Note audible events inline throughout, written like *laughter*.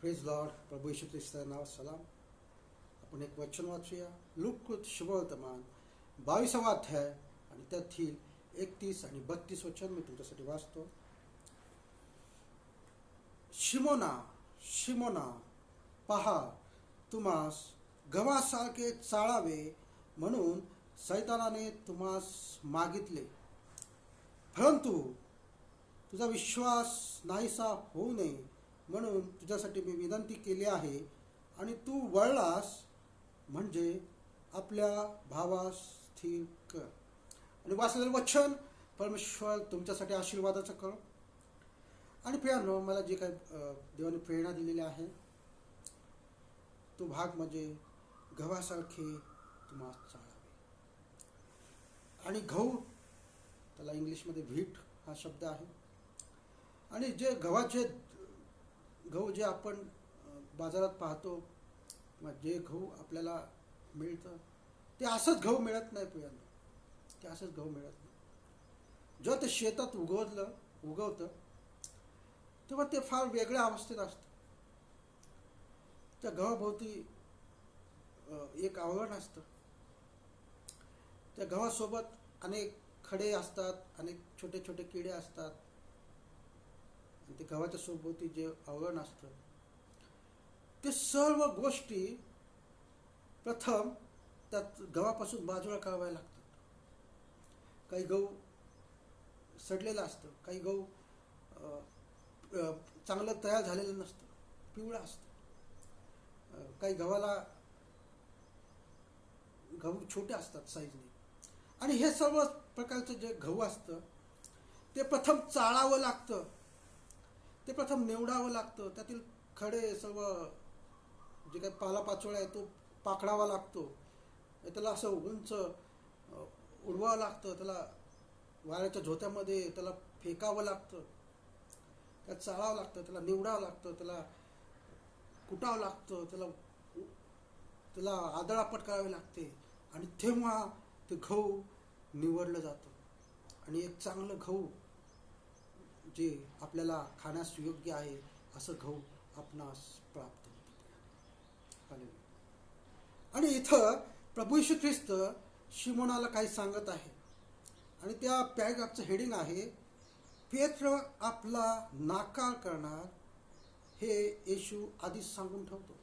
Praise Lord प्रभू यशू ख्रिस्ता नाव सलाम आपण एक वचन वाचूया लुकृत शुभवर्तमान बावीसावा अध्याय आणि त्यातील एकतीस आणि बत्तीस वचन मी तुमच्यासाठी वाचतो। शिमोना शिमोना पहा तुम्हास गव्हासारखे चाळावे म्हणून सैतानाने तुम्हास मागितले। परंतु तुझा विश्वास नाहीसा होऊ नये। म्हणून तुझ्यासाठी मी विनंती केली आहे. आणि तू वळलास म्हणजे आपल्या भावास स्थिर कर. आणि वाचलेलं वचन परमेश्वर तुमच्यासाठी आशीर्वादाचं कर. आणि प्रियानो मला जे काही देवाने प्रेरणा दिलेली आहे तो भाग म्हणजे गव्हासारखे तुम्हाला चाळावे. आणि गहू त्याला इंग्लिशमध्ये व्हीट हा शब्द आहे. आणि जे गव्हाचे गहू जे आपण बाजारात पाहतो किंवा जे गहू आपल्याला मिळतं ते असंच गहू मिळत नाही प्रियांना ते असंच गहू मिळत नाही. जेव्हा ते शेतात उगवलं उगवतं तेव्हा ते फार वेगळ्या अवस्थेत असतं. त्या गव्हाभोवती एक आवरण असतं. त्या गव्हासोबत अनेक खडे असतात अनेक छोटे छोटे किडे असतात. ते गव्हाच्या सोबती जे आवरण असतं ते सर्व गोष्टी प्रथम त्यात गव्हापासून बाजूला काढाव्या लागतात. काही गहू सडलेलं असतं काही गहू चांगलं तयार झालेलं नसतं पिवळं असतं. काही गव्हाला गहू छोटे असतात साईजने आणि हे सर्व प्रकारचं जे गहू असतं ते प्रथम चाळावं लागतं. ते प्रथम निवडावं लागतं. त्यातील खडे सर्व जे काही पालापाचोळा आहे तो पाकडावा लागतो. त्याला असं उंच उडवावं लागतं. त्याला वाऱ्याच्या झोत्यामध्ये त्याला फेकावं लागतं. त्यात चाळावं लागतं. त्याला निवडावं लागतं. त्याला कुटावं लागतं. त्याला त्याला आदळापट करावी लागते. आणि तेव्हा ते गहू निवडलं जातं. आणि एक चांगलं गहू जे आपल्याला खाण्यास योग्य आहे असं गहू आपणास प्राप्त होते. आणि इथं प्रभू यशू ख्रिस्त शिमोनाला काही सांगत आहे. आणि त्या पॅराग्राफचं हेडिंग आहे पेत्र आपला नाकार करणार हे येशू आधीच सांगून ठेवतो.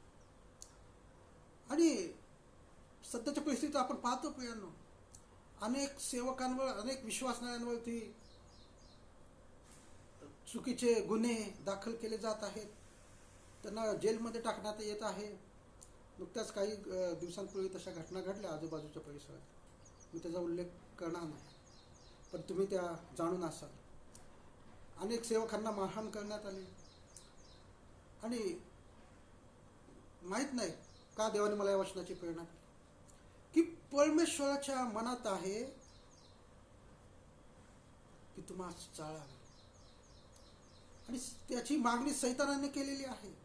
आणि सध्याच्या परिस्थितीत आपण पाहतो प्रियांनो अनेक सेवकांवर अनेक विश्वासणाऱ्यांवरती चुकीचे गुन्हे दाखल केले जात आहेत. त्यांना जेलमध्ये टाकण्यात येत आहे. नुकत्याच काही दिवसांपूर्वी तशा घटना घडल्या आजूबाजूच्या परिसरात. मी त्याचा उल्लेख करणार नाही. पण तुम्ही त्या जाणून असाल. अनेक सेवकांना मारहाण करण्यात आली. आणि माहीत नाही का देवाने मला या वचनाची प्रेरणा की परमेश्वराच्या मनात आहे की तुम्हा चाळावे आणि त्याची मागणी सैतानाने केलेली आहे.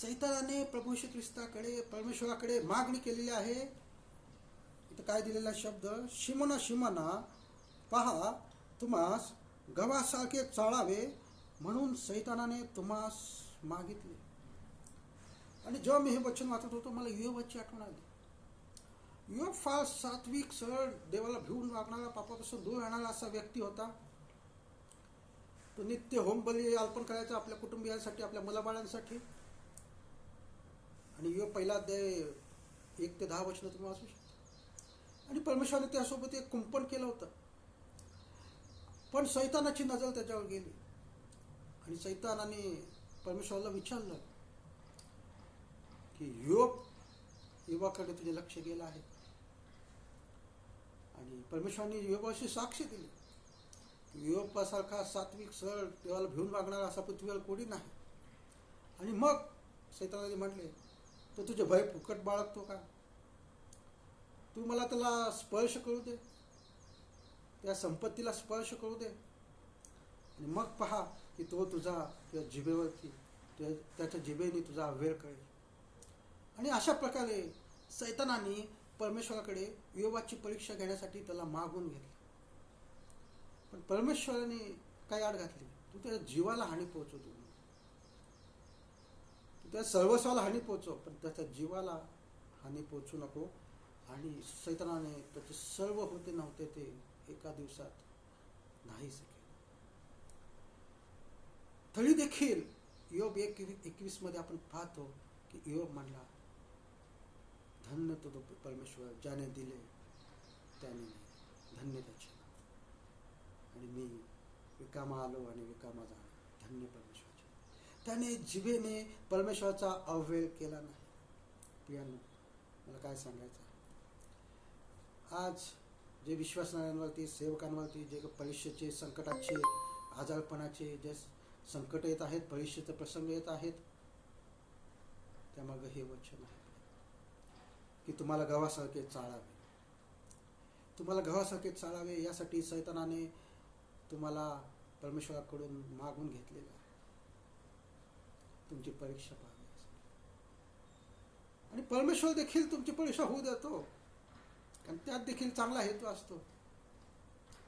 सैतानाने प्रभू श्री ख्रिस्ताकडे परमेश्वराकडे मागणी केलेली आहे. इथं काय दिलेला शब्द? शिमना शिमना पहा तुम्हास गव्हासारखे चाळावे म्हणून सैतानाने तुम्हास मागितले. आणि जेव्हा मी हे वचन वाचत होतो मला युवची आठवण आली. युवक फार सात्विक सरळ देवाला भिवून वागणारा पापापासून दूर राहणारा असा व्यक्ती होता. तो नित्य होमबली अर्पण करायचा आपल्या कुटुंबियांसाठी आपल्या मुलाबाळांसाठी. आणि यो पहिला अध्याय एक ते दहा वचनं तुम्ही वाचू शकता. आणि परमेश्वराने त्यासोबत एक कुंपण केलं होतं. पण सैतानाची नजर त्याच्यावर गेली. आणि सैतानाने परमेश्वराला विचारलं की योग युवाकडे तुझे लक्ष गेलं आहे. आणि परमेश्वराने युवाशी साक्ष दिली. युवकासारखा सात्विक सरळ देवाला भिवून वागणारा असा पृथ्वीवर कोणी नाही. आणि मग सैतानाने म्हटले तो तुझे भय फुकट बाळगतो का? तू मला त्याला स्पर्श करू दे. त्या संपत्तीला स्पर्श करू दे. आणि मग पहा की तो तुझा तुझ्या जिभेवरती तुझ्या त्याच्या जिभेने तुझा वेळ कळेल. आणि अशा प्रकारे सैतानाने परमेश्वराकडे योगाची परीक्षा घेण्यासाठी त्याला मागून घेतलं. पण परमेश्वराने काय आड घातली. तू त्याच्या जीवाला हानी पोहोचवतो. त्या सर्वस्वाला हानी पोहोचव पण त्याच्या जीवाला हानी पोहोचू नको. आणि सैतानाने त्याचे सर्व होते नव्हते ते एका दिवसात नाही शकेल तरी देखील योग एक एकवीसमध्ये आपण पाहतो की योग म्हणला धन्य तो परमेश्वर ज्याने दिले त्याने धन्य त्याचे. आणि मी विकामा आलो आणि विकामा झालो. धन्य परमेश्वराचे. त्याने जिभेने परमेश्वराचा अवहेळ केला नाही. प्रियांनो मला काय सांगायचं? आज जे विश्वासनाऱ्यांवरती सेवकांवरती जे परीक्षेचे संकटाचे आजारपणाचे जे संकट येत आहेत परीक्षेचे प्रसंग येत आहेत त्यामागं हे वचन आहे. की तुम्हाला गव्हासारखे चाळावे. तुम्हाला गव्हासारखे चाळावे यासाठी सैतानाने तुम्हाला परमेश्वराकडून मागून घेतलेलं आहे. तुमची परीक्षा पाहावी आणि परमेश्वर देखील तुमची परीक्षा होऊ देतो. कारण त्यात देखील चांगला हेतू असतो.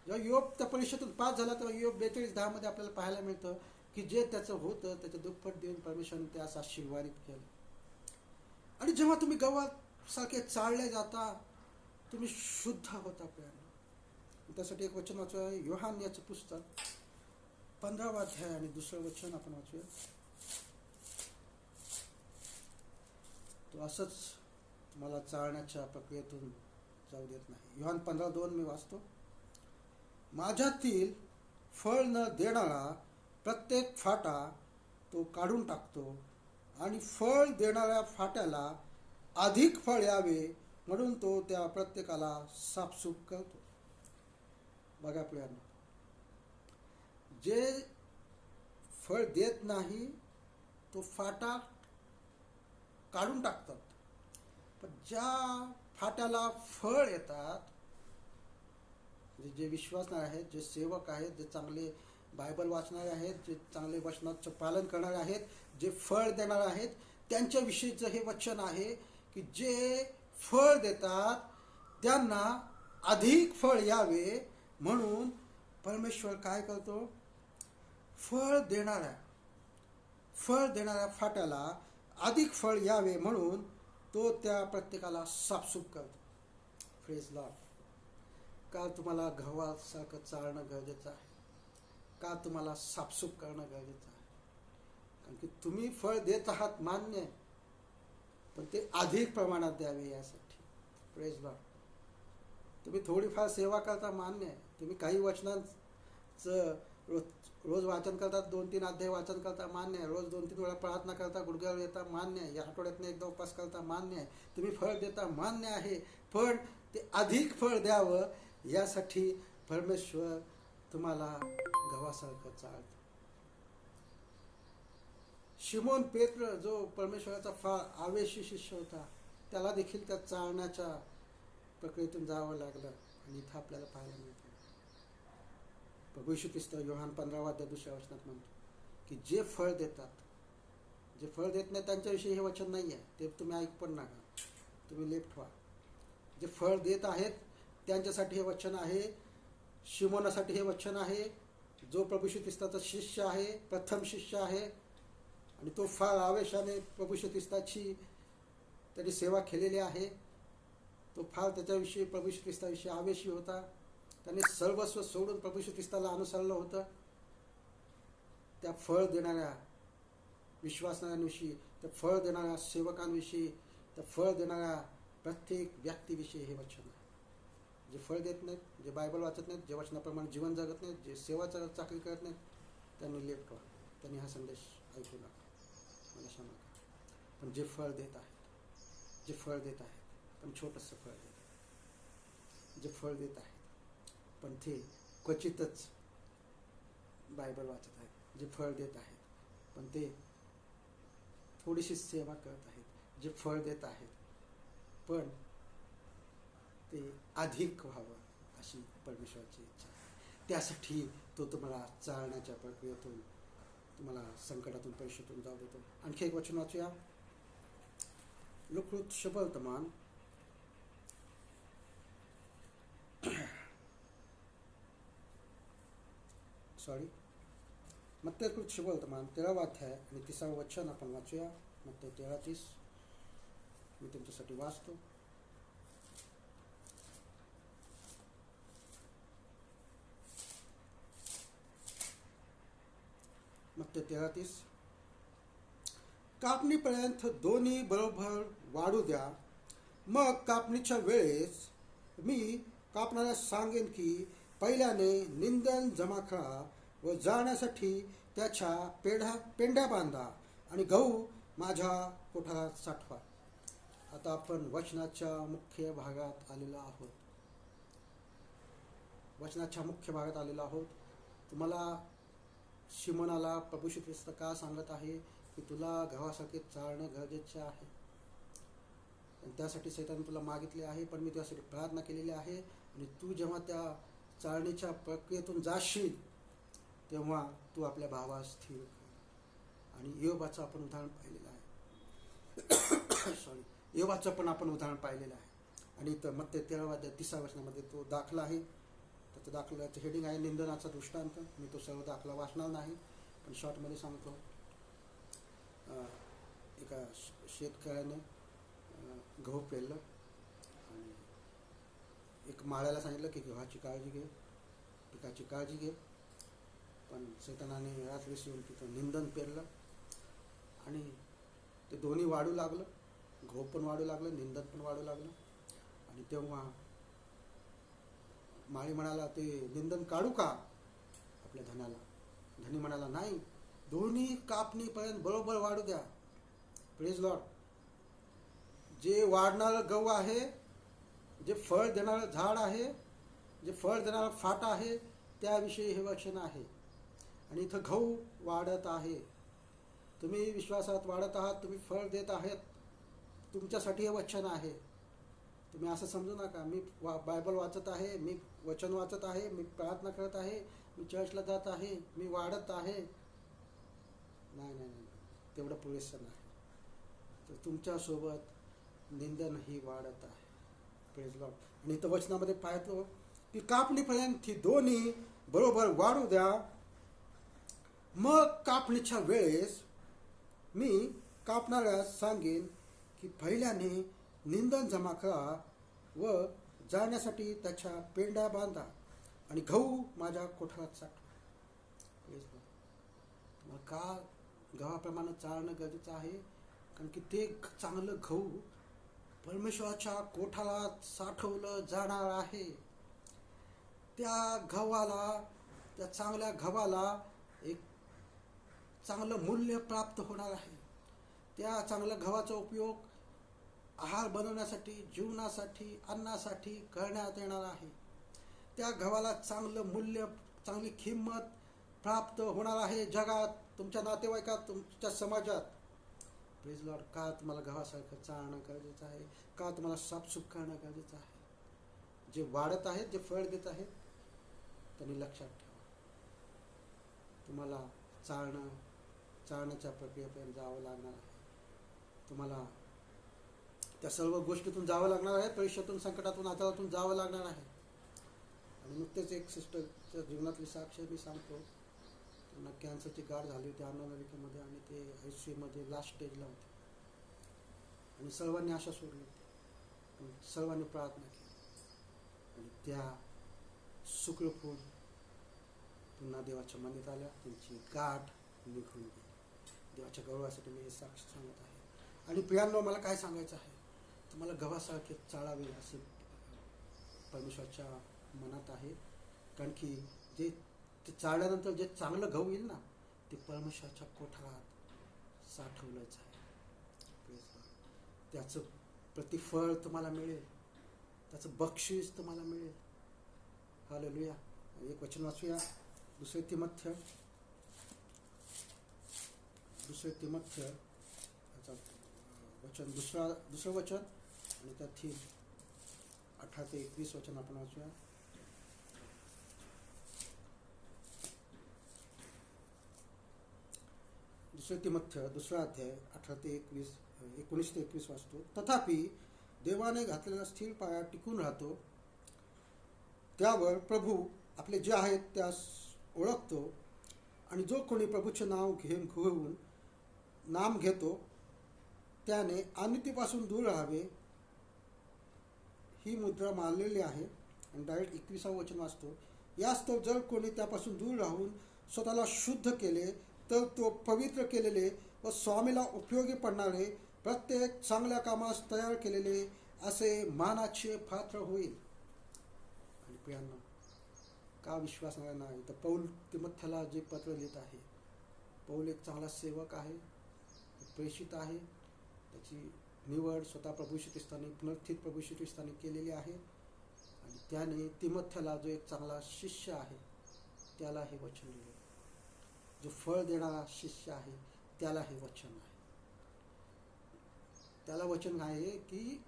जेव्हा योग त्या परीक्षेतून पास झाला तेव्हा योग बेचाळीस दहा मध्ये आपल्याला पाहायला मिळतं की जे त्याचं होतं त्याचं दुप्पट देऊन परमेश्वरने त्यास आशीर्वादित केलं. आणि जेव्हा तुम्ही गव्हासारखे चाळले जाता तुम्ही शुद्ध होता प्रेम त्यासाठी एक वचन वाचूया. योहान याचं पुस्तक पंधरावा अध्याय आणि दुसरं वचन आपण वाचूया. तो असंच मला चालण्याच्या प्रक्रियेतून जाऊ देत नाही. योहान पंधरा दोन मी वाचतो. माझ्यातील फळ न देणारा प्रत्येक फाटा तो काढून टाकतो आणि फळ देणाऱ्या फाट्याला अधिक फळ यावे म्हणून तो त्या प्रत्येकाला साफसूफ करतो. बघा प्रियांनो. जे फळ देत नाही तो फाटा काढून टाकतात. पण ज्या फाट्याला फळ येतात जे जे विश्वासणारे आहेत जे सेवक आहेत जे चांगले बायबल वाचणारे आहेत जे चांगले वचनाचं पालन करणारे आहेत जे फळ देणारे आहेत त्यांच्याविषयीचं हे वचन आहे की जे फळ देतात त्यांना अधिक फळ यावे म्हणून परमेश्वर काय करतो? फळ देणाऱ्या फळ देणाऱ्या फाट्याला अधिक फळ यावे म्हणून तो त्या प्रत्येकाला साफसूफ करतो. फ्रेज लॉट का तुम्हाला गव्हासारखं चालणं गरजेचं आहे. का तुम्हाला साफसूफ करणं गरजेचं आहे. कारण की तुम्ही फळ देत आहात मान्य आहे. पण ते अधिक प्रमाणात द्यावे यासाठी. प्रेज लॉट तुम्ही थोडीफार सेवा करता मान्य आहे. तुम्ही काही वचनांचं रोज रोज वाचन करता दोन तीन अध्याय वाचन करता मान्य आहे. रोज दोन तीन वेळा प्रार्थना करता गुडघ्यावर येता मान्य आहे. या आठवड्यातनं एकदा उपास करता मान्य आहे. तुम्ही फळ देता मान्य आहे. पण ते अधिक फळ द्यावं यासाठी परमेश्वर तुम्हाला गव्हासारखं चालतं शिमोन पेत्र जो परमेश्वराचा फार आवेशी शिष्य होता त्याला देखील त्या चालण्याच्या प्रक्रियेतून जावं लागलं. आणि इथं आपल्याला पाहायला मिळतं. प्रभू यशू ख्रिस्त योहान पंधरावा अध्याय दुसऱ्या वचनात म्हणतो की जे फळ देतात जे फळ देत नाही त्यांच्याविषयी हे वचन नाही आहे ते तुम्ही ऐक पण नका. तुम्ही लेफ्ट व्हा जे फळ देत आहेत त्यांच्यासाठी हे वचन आहे शिमोनासाठी हे वचन आहे जो प्रभू ख्रिस्ताचा शिष्य आहे प्रथम शिष्य आहे आणि तो फार आवेशाने प्रभू श्री ख्रिस्ताची सेवा केलेली आहे तो फार त्याच्याविषयी प्रभू ख्रिस्ताविषयी आवेशी होता. त्याने सर्वस्व सोडून प्रभू ख्रिस्ताला अनुसरलं होतं. त्या फळ देणाऱ्या विश्वासणाऱ्यांविषयी त्या फळ देणाऱ्या सेवकांविषयी त्या फळ देणाऱ्या प्रत्येक व्यक्तीविषयी हे वचन आहे. जे फळ देत नाहीत जे बायबल वाचत नाहीत जे वचनाप्रमाणे जीवन जगत नाहीत जे सेवा चा- चाकरी करत नाहीत त्यांनी लेप व्हा त्यांनी हा संदेश ऐकू नका मला क्षमा करा. पण जे फळ देत आहेत जे फळ देत आहेत पण छोटंसं फळ देत जे फळ देत आहेत पण ते क्वचितच बायबल वाचत आहेत जे फळ देत आहेत. पण ते थोडीशी सेवा करत आहेत जे फळ देत आहेत. पण ते अधिक व्हावं अशी परमेश्वराची इच्छा आहे. त्यासाठी तो तुम्हाला चालण्याच्या प्रक्रियेतून तुम्हाला संकटातून परीक्षेतून जाऊ देतो. आणखी एक वचन वाचूया. लुकृत शबर्तमान सॉरी। मग ते तेरावा अध्याय आणि तिसावं वचन आपण वाचूया। मग ते तेरा तीस। मी तुमच्यासाठी वाचतो मग ते। तेरा तीस। कापणीपर्यंत दोन्ही बरोबर वाढू द्या। मग कापणीच्या वेळेस मी कापणाऱ्या सांगेन की पहिल्याने निंदन जमा करा व जाण्यासाठी त्याच्या पेढा पेंड्या बांधा आणि गहू माझ्या कोठारात साठवा. आता आपण वचनाच्या मुख्य भागात आलेलो आहोत. वचनाच्या मुख्य भागात आलेलो आहोत. तुम्हाला शिमनाला प्रभू ख्रिस्त का सांगत आहे की तुला गव्हासारखे चालणं गरजेचे आहे? आणि त्यासाठी सैतान तुला मागितले आहे पण मी त्यासाठी प्रार्थना केलेली आहे. आणि तू जेव्हा त्या चालणीच्या प्रक्रियेतून जाशील तेव्हा तू आपल्या भावास स्थिर कर. आणि योबाचं आपण उदाहरण पाहिलेलं आहे. *coughs* सॉरी योबाचं पण आपण उदाहरण पाहिलेलं आहे. आणि तर मग ते तेराव्या तिसऱ्या वर्षामध्ये तो दाखला आहे. त्याचं दाखल्याचं हेडिंग आहे निंदनाचा दृष्टांत. मी तो सर्व दाखला वाचणार नाही पण शॉर्टमध्ये सांगतो. एका शेतकऱ्याने गहू पेरलं. आणि एक माळ्याला सांगितलं की गव्हाची काळजी घे पिकाची काळजी घे. पण सैतानाने रात्रीस येऊन तिथं निंदन पेरलं आणि ते दोन्ही वाढू लागलं. गहू पण वाढू लागलं निंदन पण वाढू लागलं. आणि तेव्हा माळी म्हणाला ते निंदन काढू का? आपल्या धनाला. धनी म्हणाला नाही दोन्ही कापणीपर्यंत बरोबर वाढू द्या. प्रेज लॉर्ड जे वाढणारं गहू आहे जे फळ देणारं झाड आहे जे फळ देणारं फाटा आहे त्याविषयी हे वचन आहे. आणि इथं गहू वाढत आहे. तुम्ही विश्वासात वाढत आहात तुम्ही फळ देत आहेत तुमच्यासाठी हे वचन आहे. तुम्ही असं समजू नका. मी वा बायबल वाचत आहे मी वचन वाचत आहे मी प्रार्थना करत आहे मी चर्चला जात आहे मी वाढत आहे. नाही नाही नाही तेवढं पुरेसं नाही. तर तुमच्यासोबत निंदनही वाढत आहे. प्रेज लॉट आणि इथं वचनामध्ये पाहतो की कापणीपर्यंत ही दोन्ही बरोबर वाढू द्या. मग कापणीच्या वेळेस मी कापणाऱ्यास सांगेन की पहिल्याने निंदन जमा करा व जाण्यासाठी त्याच्या पेंड्या बांधा आणि गहू माझ्या कोठारात साठवा. मग का गव्हाप्रमाणे चालणं गरजेचं आहे? कारण की ते चांगलं गहू परमेश्वराच्या कोठारात साठवलं जाणार आहे. त्या गव्हाला त्या चांगल्या गव्हाला चांगलं मूल्य प्राप्त होणार आहे. त्या चांगल्या गव्हाचा उपयोग आहार बनवण्यासाठी जीवनासाठी अन्नासाठी करण्यात येणार आहे. त्या गव्हाला चांगलं मूल्य चांगली किंमत प्राप्त होणार आहे जगात तुमच्या नातेवाईकात तुमच्या समाजात. प्लीज लॉर्ड का तुम्हाला गव्हासारखं चालणं गरजेचं आहे? का तुम्हाला साफसूफ करणं गरजेचं आहे? जे वाढत आहेत जे फळ देत आहेत त्यांनी लक्षात ठेवा. तुम्हाला चालणं चालण्याच्या प्रक्रियेपर्यंत जावं लागणार आहे. तुम्हाला त्या सर्व गोष्टीतून जावं लागणार आहे परीक्षेतून संकटातून आजारातून जावं लागणार आहे. आणि नुकतेच एक सिस्टरच्या जीवनातली साक्ष मी सांगतो. त्यांना कॅन्सरची गाठ झाली होती अमेरिकेमध्ये आणि ते आय सी यूमध्ये लास्ट स्टेजला होते. आणि सर्वांनी आशा सोडली होती. पण सर्वांनी प्रार्थना केली. आणि त्या सुखरूप होऊन पुन्हा देवाच्या मनात आल्या. त्यांची गाठ निघून गेली. देवाच्या गौरवासाठी मी हे साक्ष सांगत आहे. आणि प्रियांनो मला काय सांगायचं आहे? तुम्हाला गव्हासारखे चाळावे असे परमेश्वरच्या मनात आहे. कारण की जे ते चाळल्यानंतर जे चांगलं गहू येईल ना ते परमेश्वराच्या कोठारात साठवलंच आहे. त्याचं प्रतिफळ तुम्हाला मिळेल. त्याचं बक्षीस तुम्हाला मिळेल. हालेलुया एक वचन वाचूया. दुसरे तिमथ्य. दुसरे तिमथ्य याचं वचन दुसरा दुसरं वचन आणि त्यात अठरा ते एकवीस वचन आपण वाचूया. दुसरे तिमथ्य दुसरा अध्याय अठरा ते एकवीस एकोणीस ते एकवीस वाचतो. तथापि देवाने घातलेला स्थिर पाया टिकून राहतो. त्यावर प्रभू आपले जे आहेत त्यास ओळखतो. आणि जो कोणी प्रभूचे नाव घेऊन घेऊन नाम घेतो त्याने अनितीपासून दूर राहावे ही मुद्रा मानलेली आहे. आणि डायरेक्ट एकविसावं वचन वाचतो यास्तव जर कोणी त्यापासून दूर राहून स्वतःला शुद्ध केले तर तो पवित्र केलेले व स्वामीला उपयोगी पडणारे प्रत्येक चांगल्या कामास तयार केलेले असे मानाचे पात्र होईल. आणि प्रियांना का विश्वास नाही तर पौल तिमथ्याला जे पत्र लिहित आहे पौल एक चांगला सेवक आहे. प्रेषित आहे. त्याची निवड स्वतः प्रभू श्रीस्थानी पुनर्थित प्रभू श्रीस्थानी केलेली आहे. आणि त्याने तिमथ्याला जो एक चांगला शिष्य आहे त्याला हे वचन दिले. जो फळ देणारा शिष्य आहे त्याला हे वचन आहे. त्याला वचन आहे की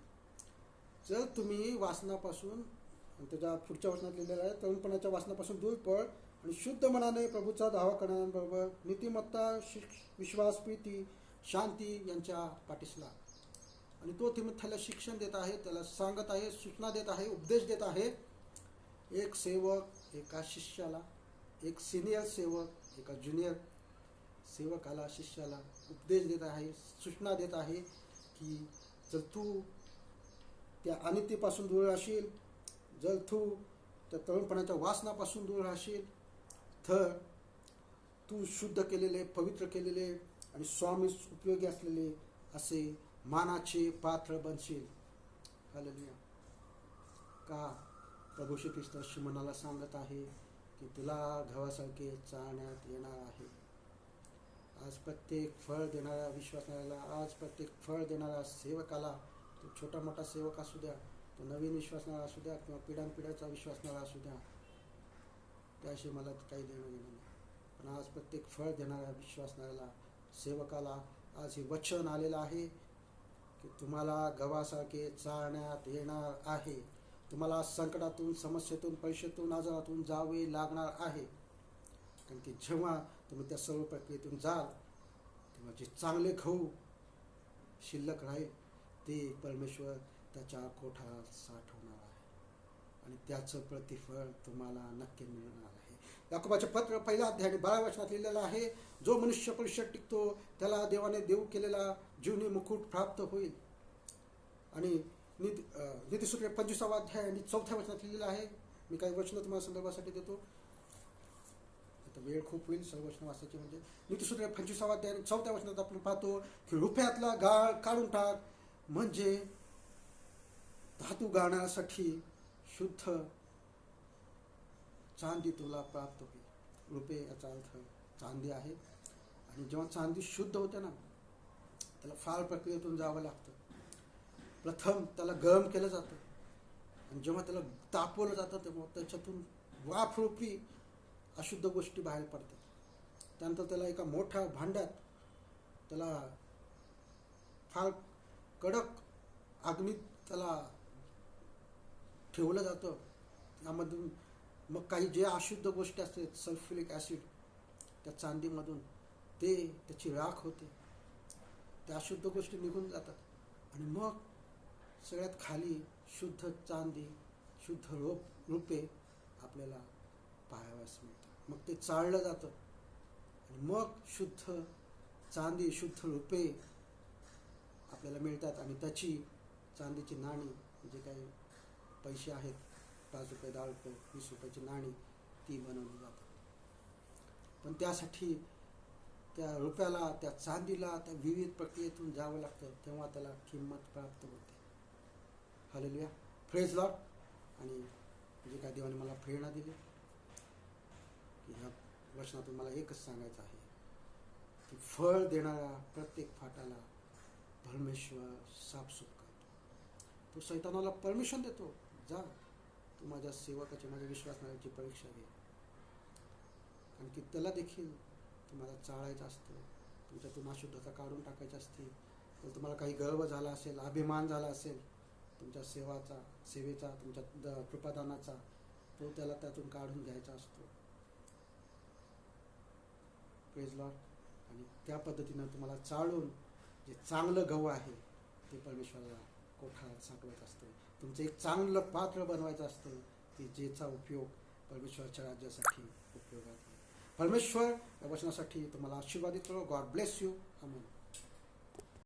जर तुम्ही वासनापासून आणि त्याच्या पुढच्या वचनात लिहिलेलं आहे तरुणपणाच्या वासनापासून दूर पळ आणि शुद्ध मनाने प्रभूचा धावा करणाऱ्यांबरोबर नीतिमत्ता शिक विश्वास प्रीती शांती यांच्या पाठीसला. आणि तो तिमथ्याला शिक्षण देत आहे त्याला सांगत आहे सूचना देत आहे उपदेश देत आहे. एक सेवक एका शिष्याला. एक सिनियर सेवक एका ज्युनियर सेवकाला शिष्याला उपदेश देत आहे सूचना देत आहे की जर तू त्या अनितीपासून दूर राहशील जर तू त्या तरुणपणाच्या वासनापासून दूर राहशील तर तू शुद्ध केलेले पवित्र केलेले आणि स्वामी उपयोगी असलेले असे मानाचे पात्र बनशील. हालेलुया का प्रभू श्री ख्रिस्त शिमनाला सांगत आहे की तुला घवासारखे चालण्यात येणार आहे. आज प्रत्येक फळ देणाऱ्या विश्वासणाऱ्याला आज प्रत्येक फळ देणाऱ्या सेवकाला तो छोटा मोठा सेवक असू द्या तो नवीन विश्वासणारा असू द्या किंवा पिढ्यानपिढ्याचा विश्वासणारा असू द्या त्याशी मला काही देणं घेणं नाही. पण आज प्रत्येक फळ देणाऱ्या विश्वासणाऱ्याला सेवकाला आज हे वचन आलेलं आहे की तुम्हाला गव्हासारखे चालण्यात येणार आहे. तुम्हाला संकटातून समस्येतून पैशातून आजारातून जावे लागणार आहे. कारण की जेव्हा तुम्ही त्या सर्व प्रक्रियेतून जाल तेव्हा जे चांगले खाऊ शिल्लक राहील ते परमेश्वर त्याच्या कोठात साठवणार आहे. आणि त्याचं प्रतिफळ तुम्हाला नक्की मिळणार याकोबाचे पत्र पहिला अध्याय आणि बारा वर्षात लिहिलेला आहे जो मनुष्य परीक्षेत टिकतो त्याला देवाने देऊ केलेला जीवनी मुकुट प्राप्त होईल. आणि निधी निधीसूत्र पंचवीसावा अध्याय आणि चौथ्या वचनात लिहिलेलं आहे. मी काही वचनं तुम्हाला संदर्भासाठी देतो. आता वेळ खूप होईल सर्व वचनं वाचायची म्हणजे. नीतिसूत्र पंचवीसावा अध्याय आणि चौथ्या वचनात आपण पाहतो की रुपयातला गाळ काढून टाक म्हणजे धातू गाळण्यासाठी शुद्ध चांदी तुला प्राप्त होईल. रुपये याचा अर्थ चांदी आहे. आणि जेव्हा चांदी शुद्ध होते ना त्याला फार प्रक्रियेतून जावं लागतं. प्रथम त्याला गरम केलं जातं. आणि जेव्हा त्याला तापवलं जातं तेव्हा त्याच्यातून वाफरूपी अशुद्ध गोष्टी बाहेर पडतात. त्यानंतर त्याला एका मोठ्या भांड्यात त्याला फार कडक अग्नीत त्याला ठेवलं जातं. त्यामधून मग काही जे अशुद्ध गोष्टी असतात सल्फ्युरिक ॲसिड त्या चांदीमधून ते त्याची राख होते. त्या अशुद्ध गोष्टी निघून जातात. आणि मग सगळ्यात खाली शुद्ध चांदी शुद्ध रोप रुपे आपल्याला पाहाव्यास मिळतात. मग ते चाळलं जातं. आणि मग शुद्ध चांदी शुद्ध रुपे आपल्याला मिळतात. आणि त्याची चांदीची नाणी जे काही पैसे आहेत पाच रुपये दहा रुपये वीस रुपयाची नाणी ती बनवली जातात. पण त्यासाठी त्या रुपयाला त्या चांदीला त्या विविध प्रक्रियेतून जावं लागतं तेव्हा त्याला किंमत प्राप्त होते. हालेलुया फ्रेज लॉट आणि जे काय देवाने मला प्रेरणा दिली की ह्या वचनातून मला एकच सांगायचं आहे की फळ देणाऱ्या प्रत्येक फाटाला परमेश्वर साफसूफ करतो. तो सैतानाला परमिशन देतो. जा तू माझ्या सेवकाची माझ्या विश्वासनाची परीक्षा घे. कारण की त्याला देखील तुम्हाला चाळायचं असतं. तुमच्यातून अशुद्धता काढून टाकायची असते. तर तुम्हाला काही गर्व झाला असेल अभिमान झाला असेल तुमच्या सेवाचा सेवेचा तुमच्या द कृपादानाचा तो त्याला त्यातून काढून घ्यायचा असतो. प्रेज लॉर्ड आणि त्या पद्धतीनं तुम्हाला चाळून जे चांगलं गहू आहे ते परमेश्वराला कोठात साठवत असतं. तुमचं एक चांगलं पात्र बनवायचं असतं की जेचा उपयोग परमेश्वराच्या राज्यासाठी उपयोगात परमेश्वर वचनासाठी तुम्हाला आशीर्वादित करो गॉड ब्लेस यू अमन